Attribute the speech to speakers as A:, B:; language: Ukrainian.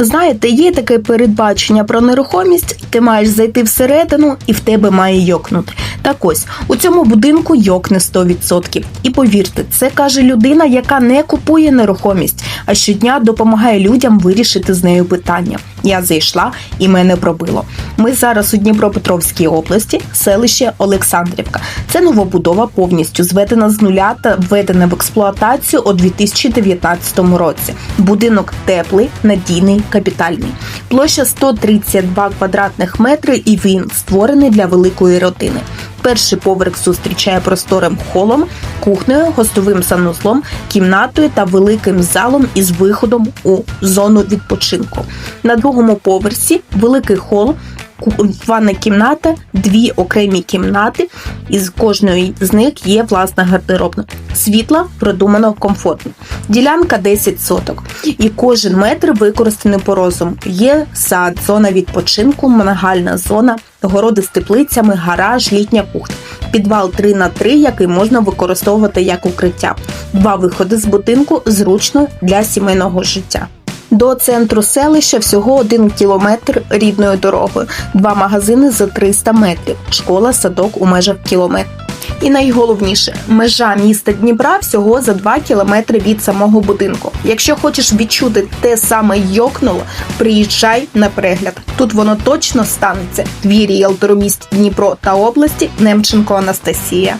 A: Знаєте, є таке передбачення про нерухомість, ти маєш зайти всередину і в тебе має йокнути. Так ось у цьому будинку йокне 100%. І повірте, це каже людина, яка не купує нерухомість, а щодня допомагає людям вирішити з нею питання. Я зайшла і мене пробило. Ми зараз у Дніпропетровській області, селище Олександрівка. Це новобудова повністю зведена з нуля та введена в експлуатацію у 2019 році. Будинок теплий, надійний, капітальний. Площа 132 квадратних метри, і він створений для великої родини. Перший поверх зустрічає просторим холом, кухнею, гостовим санузлом, кімнатою та великим залом із виходом у зону відпочинку. На другому поверсі великий хол, ванна кімната, дві окремі кімнати, і з кожної з них є власна гардеробна. Світла продумано комфортно. Ділянка 10 соток, і кожен метр використаний по розуму. Є сад, зона відпочинку, монагальна зона, городи з теплицями, гараж, літня кухня. Підвал 3 на 3 який можна використовувати як укриття. Два виходи з будинку зручно для сімейного життя. До центру селища всього один кілометр рідною дорогою, два магазини за 300 метрів, школа, садок у межах кілометра. І найголовніше, межа міста Дніпра всього за 2 кілометри від самого будинку. Якщо хочеш відчути те саме йокнуло, приїжджай на перегляд. Тут воно точно станеться. Твій ріелтор у Дніпро та області Немченко Анастасія.